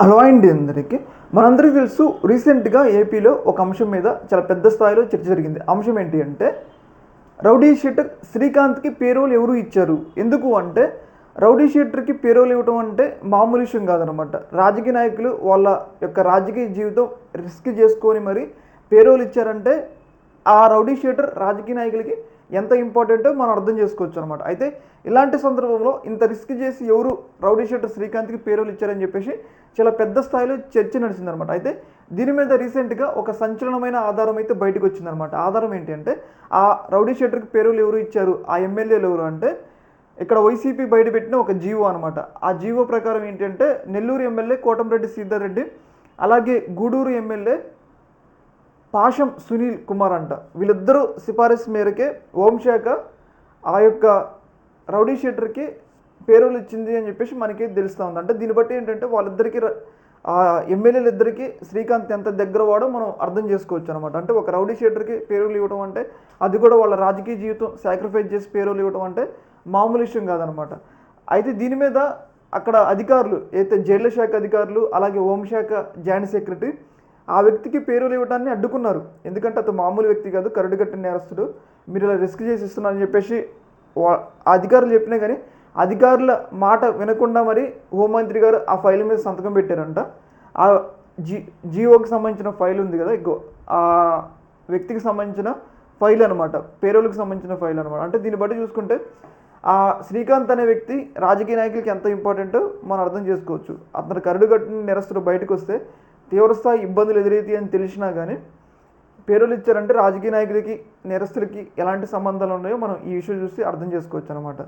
Hello అందరికీ. మనందరికీ తెలుసు రీసెంట్గా ఏపీలో ఒక అంశం మీద చాలా పెద్ద స్థాయిలో చర్చ జరిగింది. అంశం ఏంటి అంటే రౌడీ షీటర్ శ్రీకాంత్కి పేరోల్ ఎవరు ఇచ్చారు? ఎందుకు అంటే రౌడీ షీటర్కి పేరోల్ ఇవ్వటం అంటే మామూలు విషయం కాదనమాట. రాజకీయ నాయకులు వాళ్ళ యొక్క రాజకీయ జీవితం రిస్క్ చేసుకొని మరి పేరోలు ఇచ్చారంటే ఆ రౌడీ షీటర్ రాజకీయ నాయకులకి ఎంత ఇంపార్టెంటో మనం అర్థం చేసుకోవచ్చు అనమాట అయితే ఇలాంటి సందర్భంలో ఇంత రిస్క్ చేసి ఎవరు రౌడీ షీటర్ శ్రీకాంత్కి పేరులు ఇచ్చారని చెప్పేసి చాలా పెద్ద స్థాయిలో చర్చ నడిచిందనమాట అయితే దీని మీద రీసెంట్గా ఒక సంచలనమైన ఆధారం అయితే బయటకు వచ్చిందనమాట ఆధారం ఏంటి అంటే ఆ రౌడీ షెట్టర్కి పేరులు ఎవరు ఇచ్చారు? ఆ ఎమ్మెల్యేలు ఎవరు అంటే ఇక్కడ వైసీపీ బయటపెట్టిన ఒక జీవో అనమాట ఆ జీవో ప్రకారం ఏంటంటే నెల్లూరు ఎమ్మెల్యే కోటంరెడ్డి సీతారెడ్డి అలాగే గూడూరు ఎమ్మెల్యే పాషం సునీల్ కుమార్ అంట. వీళ్ళిద్దరూ సిఫారసు మేరకే హోంశాఖ ఆ యొక్క రౌడీ షీటర్కి పేరులు ఇచ్చింది అని చెప్పేసి మనకి తెలుస్తూ ఉంది. అంటే దీన్ని బట్టి ఏంటంటే వాళ్ళిద్దరికీ ఎమ్మెల్యేలు ఇద్దరికి శ్రీకాంత్ ఎంత దగ్గర వాడో మనం అర్థం చేసుకోవచ్చు అనమాట అంటే ఒక రౌడీ షీటర్కి పేరులు ఇవ్వడం అంటే అది కూడా వాళ్ళ రాజకీయ జీవితం సాక్రిఫైస్ చేసి పేరులు ఇవ్వడం అంటే మామూలు విషయం కాదనమాట అయితే దీని మీద అక్కడ అధికారులు అయితే జైళ్ళ శాఖ అధికారులు అలాగే హోంశాఖ జాయింట్ సెక్రటరీ ఆ వ్యక్తికి పేరులు ఇవ్వడాన్ని అడ్డుకున్నారు. ఎందుకంటే అతను మామూలు వ్యక్తి కాదు కరడు కట్టిన నేరస్తుడు. మీరు ఇలా రిస్క్ చేసి ఇస్తున్నారని చెప్పేసి వా- అధికారులు చెప్పినా కానీ అధికారుల మాట వినకుండా మరి హోంమంత్రి గారు ఆ ఫైల్ మీద సంతకం పెట్టారంట. ఆ జీ జీఓకి సంబంధించిన ఫైల్ ఉంది కదా ఇగో ఆ వ్యక్తికి సంబంధించిన ఫైల్ అనమాట పేరోలకు సంబంధించిన ఫైల్ అనమాట అంటే దీన్ని బట్టి చూసుకుంటే ఆ శ్రీకాంత్ అనే వ్యక్తి రాజకీయ నాయకులకి ఎంత ఇంపార్టెంటో మనం అర్థం చేసుకోవచ్చు. అతను కరడు కట్టిన నిరస్తుడు బయటకు వస్తే తీవ్రస్థాయి ఇబ్బందులు ఎదురైతాయి అని తెలిసినా కానీ పేరులు ఇచ్చారంటే రాజకీయ నాయకులకి నేరస్తులకి ఎలాంటి సంబంధాలు ఉన్నాయో మనం ఈ విషయం చూసి అర్థం చేసుకోవచ్చు అనమాట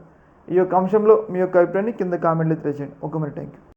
ఈ యొక్క అంశంలో మీ యొక్క అభిప్రాయాన్ని కింద కామెంట్లు తెలియజేయండి. ఒక మరి థ్యాంక్ యూ